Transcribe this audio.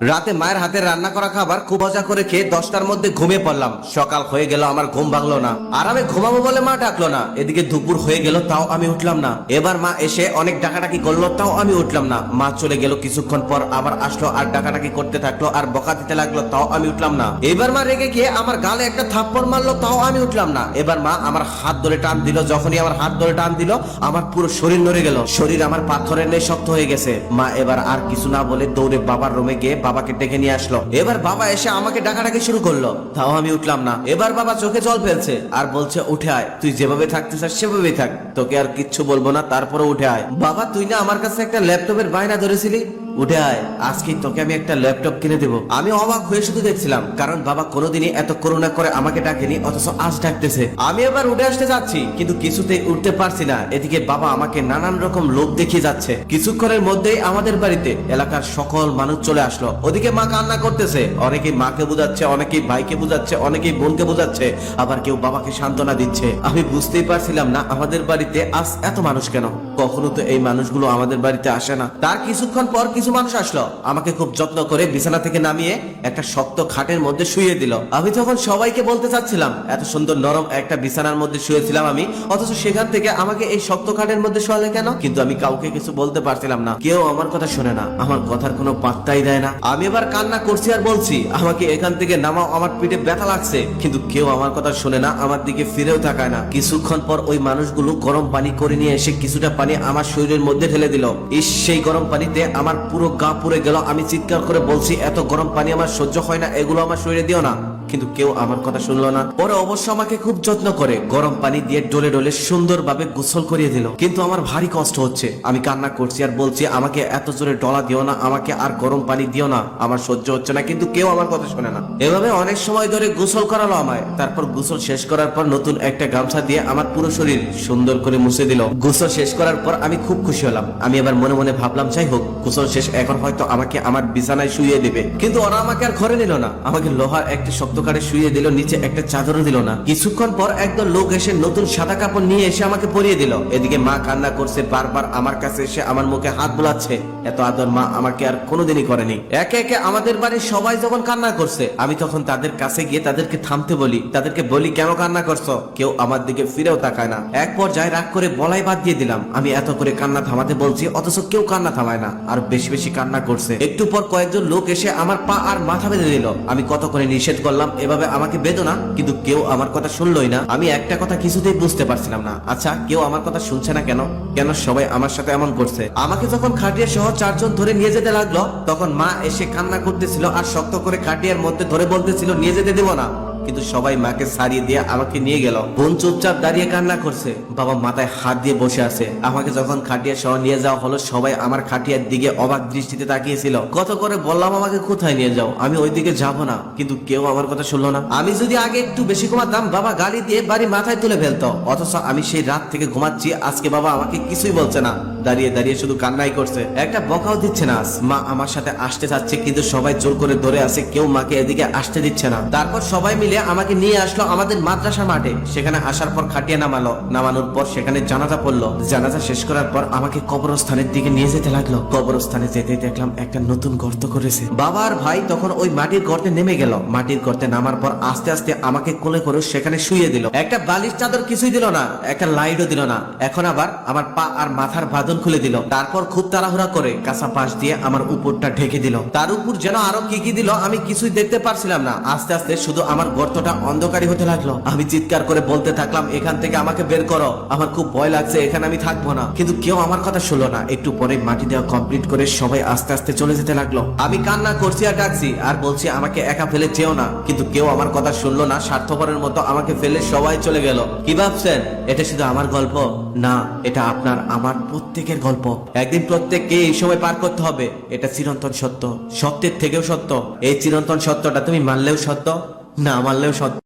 রাতে মায়ের হাতে রান্না করা খাবার খুব মজা করে খেয়ে দশটার মধ্যে ঘুমিয়ে পড়লাম। সকাল হয়ে গেল, আমার ঘুম ভাঙলো না। আর আমি ঘুমাবো বলে মা ডাকলো না। এদিকে দুপুর হয়ে গেল, তাও আমি উঠলাম না। এবার মা এসে অনেক ডাকাডাকি করল, তাও আমি উঠলাম না। মা চলে গেল কিছুক্ষণ পর, আবার আসলো আর ডাকাডাকি করতে থাকল আর বকা দিতে লাগল, তাও আমি উঠলাম না। এবার মা রেগে গিয়ে আমার গালে একটা থাপ্পড় মারলো, তাও আমি উঠলাম না। এবার মা আমার হাত ধরে টান দিল, যখনই আমার হাত ধরে টান দিল, আমার পুরো শরীর নড়ে গেল। শরীর আমার পাথরের নেই শক্ত হয়ে গেছে। মা এবার আর কিছু না বলে দৌড়ে বাবার রুমে গিয়ে বাবাকে ডেকে নিয়ে আসলো। এবার বাবা এসে আমাকে ডাকাডাকি শুরু করল। তাও আমি উঠলাম না। এবার বাবা চোখে জল ফেলছে আর বলছে, উঠে আয়। তুই যেভাবে থাকতে চাস সেভাবেই থাক। তোকে আর কিচ্ছু বলব না তারপরে উঠে আয়। বাবা, তুই না আমার কাছে একটা ল্যাপটপের বায়না ধরেছিলি? উঠে আয়, আজকে তোকে আমি একটা ল্যাপটপ কিনে দেবো। আমি অবাক হয়ে শুধু দেখছিলাম, কারণ বাবা কোনোদিনই এত করুণা করে আমাকে ডাকেনি, অথচ আজ ডাকতেছে। আমি এবার উঠে আসতে যাচ্ছি, কিন্তু কিছুতেই উঠতে পারছি না। এদিকে বাবা আমাকে নানান রকম লোভ দেখিয়ে যাচ্ছে। কিছুক্ষণের মধ্যেই আমাদের বাড়িতে এলাকার সকল মানুষ চলে আসলো। ওদিকে মা কান্না করতেছে, অনেকেই মাকে বুঝাচ্ছে, অনেকেই ভাইকে বুঝাচ্ছে, অনেকেই বোনকে বুঝাচ্ছে, আবার কেউ বাবাকে সান্ত্বনা দিচ্ছে। আমি বুঝতেই পারছিলাম না আমাদের বাড়িতে আজ এত মানুষ কেন। কখনো তো এই মানুষগুলো আমাদের বাড়িতে আসে না। তার কিছুক্ষণ পর কিছু মানুষ আসলো। আমাকে খুব যত্ন করে বিছানা থেকে নামিয়ে একটা শক্ত খাটের মধ্যে শুয়ে দিল। আমি তখন সবাইকে বলতে চাচ্ছিলাম, এত সুন্দর নরম একটা বিছানার মধ্যে শুয়েছিলাম আমি, অথচ সেখান থেকে আমাকে এই শক্ত খাটের মধ্যে শোয়ালে কেন? কিন্তু আমি কাউকে কিছু বলতে পারছিলাম না। কেউ আমার কথা শোনে না, আমার কথার কোনো পাত্তাই দেয় না। আমি এবার কান্না করছি আর বলছি, আমাকে এখান থেকে নামাও, আমার পিঠে ব্যথা লাগছে। কিন্তু কেউ আমার কথা শোনে না, আমার দিকে ফিরেও তাকায় না। কিছুক্ষণ পর ওই মানুষগুলো গরম পানি করে নিয়ে এসে কিছুটা পানি আমার শরীরের মধ্যে ঢেলে দিল। ইস, সেই গরম পানিতে আমার পুরো গা পুড়ে গেল। আমি চিৎকার করে বলছি, এত গরম পানি আমার সহ্য হয় না, এগুলো আমার শরীরে দিও না। কিন্তু কেউ আমার কথা শুনলো না। পরে অবশ্য আমাকে খুব যত্ন করে, গরম পানি দিয়ে ডলে ডলে সুন্দরভাবে গোসল করিয়ে দিল। কিন্তু আমার ভারী কষ্ট হচ্ছে। আমি কান্না করছি আর বলছি, আমাকে এত জোরে ডলা দিও না, আমাকে আর গরম পানি দিও না, আমার সহ্য হচ্ছে না। কিন্তু কেউ আমার কথা শোনে না। এভাবে অনেক সময় ধরে গোসল করালো আমায়। তারপর গোসল শেষ করার পর নতুন একটা গামছা দিয়ে আমার পুরো শরীর সুন্দর করে মুছে দিল। গোসল শেষ করার পর আমি খুব খুশি হলাম। আমি এবার মনে মনে ভাবলাম, যাই হোক, গোসল শেষ, এখন হয়তো আমাকে আমার বিছানায় শুয়ে দিবে। কিন্তু ওরা আমাকে আর ঘরে নিল না। আমাকে লোহার একটা শক্ত কাঠে শুয়ে দিল, নিচে একটা চাদরও দিল না। কিছুক্ষণ পর একদল লোক এসে নতুন সাদা কাপড় নিয়ে এসে আমাকে পরিয়ে দিল। এদিকে মা কান্না করছে, বারবার আমার কাছে এসে আমার মুখে হাত বোলাচ্ছে। এত আদর মা আমাকে আর কোনোদিনই করেনি। একে একে আমাদের বাড়ির সবাই যখন কান্না করছে, আমি তখন তাদের কাছে গিয়ে তাদেরকে থামতে বলি। তাদেরকে বলি, কেন কান্না করছ? কেউ আমার দিকে ফিরেও তাকায় না। এক পর্যায়ে রাগ করে বলাই বাদ দিয়ে দিলাম। আমি এত করে কান্না থামাতে বলছি, অথচ কেউ কান্না থামায় না, আর বেশি বেশি কান্না করছে। একটু পর কয়েকজন লোক এসে আমার পা আর মাথা বেঁধে দিল। আমি কত করে নিষেধ করলাম এভাবে আমাকে বেদো না, কিন্তু কেউ আমার কথা শুনলই না। আমি একটা কথা কিছুতেই বুঝতে পারছিলাম না। আচ্ছা কেউ আমার কথা শুনছে না কেন? কেন সবাই আমার সাথে এমন করছে? আমাকে যখন খাটিয়া সহ চারজন ধরে নিয়ে যেতে লাগল, তখন মা এসে কান্না করতেছিল আর শক্ত করে খাটিয়ার মধ্যে ধরে বলতেছিল, নিয়ে যেতে দেবো না। কিন্তু সবাই মাকে সারিয়ে দিয়ে আমাকে নিয়ে গেল। বোন চুপচাপ দাঁড়িয়ে কান্না করছে। বাবা মাথায় হাত দিয়ে বসে আছে। আমাকে যখন খাটিয়া সহ নিয়ে যাওয়া হলো, সবাই আমার খাটিয়ার দিকে অবাক দৃষ্টিতে তাকিয়েছিল। কত করে বললাম আমাকে কোথায় নিয়ে যাও? আমি ওই দিকে যাব না। কিন্তু কেউ আমার কথা শুনলো না। আমি যদি আগে একটু বেশি ঘুমাতাম, বাবা গাড়ি দিয়ে বাড়ি মাথায় তুলে ফেলতো। অথচ আমি সেই রাত থেকে ঘুমাচ্ছি, আজকে বাবা আমাকে কিছুই বলছে না। দাঁড়িয়ে দাঁড়িয়ে শুধু কান্নাই করছে। একটা বকাও দিচ্ছে না আজ। মা আমার সাথে আসতে চাচ্ছে, কিন্তু সবাই জোর করে ধরে আছে, কেউ মাকে এদিকে আসতে দিচ্ছে না। তারপর সবাই মিলে আমাকে নিয়ে আসলো আমাদের মাদ্রাসা মাঠে। সেখানে আসার পর খাটিয়ে নামালো। নামানোর পর সেখানে জানাজা পড়ল। জানাজা শেষ করার পর আমাকে কবরস্থানের দিকে নিয়ে যেতে লাগল। কবরস্থানে যেতে দেখলাম একটা নতুন গর্ত করেছে। বাবা আর ভাই তখন ওই মাটির গর্তে নেমে গেল। মাটির গর্তে নামার পর আস্তে আস্তে আমাকে কোলে করে সেখানে শুয়ে দিল। একটা বালিশ চাদর কিছুই দিল না, একটা লাইটও দিল না। এখন আবার আমার পা আর মাথার বাঁধন খুলে দিল। তারপর খুব তাড়াহুড়া করে কাঁচা পাশ দিয়ে আমার উপরটা ঢেকে দিল। তার উপর যেন আরও কি কি দিল আমি কিছুই দেখতে পারছিলাম না। আস্তে আস্তে শুধু আমার গর্তটা অন্ধকারী হতে লাগল। আমি চিৎকার করে বলতে থাকলাম, এখান থেকে আমাকে বের করো। আমার খুব ভয় লাগছে, এখানে আমি থাকব না। কিন্তু কেউ আমার কথা শুনলো না। একটু পরে মাটি দেওয়া কমপ্লিট করে সবাই আস্তে আস্তে চলে যেতে লাগল। আমি কান্না করছি আর ডাকছি, আর বলছি, আমাকে একা ফেলে যেও না। কিন্তু কেউ আমার কথা শুনলো না। স্বার্থপরের মতো আমাকে ফেলে সবাই চলে গেল। কি ভাবছেন? এটা শুধু আমার গল্প? না, এটা আপনার, আমার প্রত্যেকের গল্প। একদিন প্রত্যেককে এই সময় পার করতে হবে। এটা চিরন্তন সত্য। সত্যের থেকেও সত্য। এই চিরন্তন সত্যটা তুমি মানলেও সত্য? না মানলেও সত্য